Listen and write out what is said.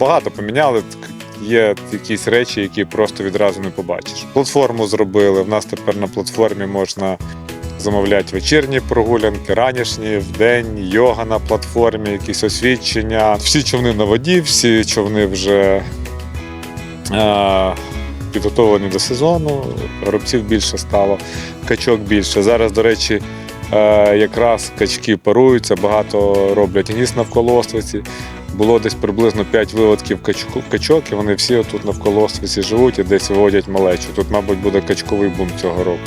багато поміняли. Є якісь речі, які просто відразу не побачиш. Платформу зробили. В нас тепер на платформі можна замовляти вечірні прогулянки, ранішні, вдень, йога на платформі, якісь освідчення. Всі човни на воді, всі човни вже е, підготовлені до сезону. Горобців більше стало, качок більше. Зараз, до речі, е, якраз качки паруються, багато роблять гнізд навколо островці. Було десь приблизно 5 виводків качок, і вони всі тут навколо освіці живуть і десь виводять малечу. Тут, мабуть, буде качковий бум цього року.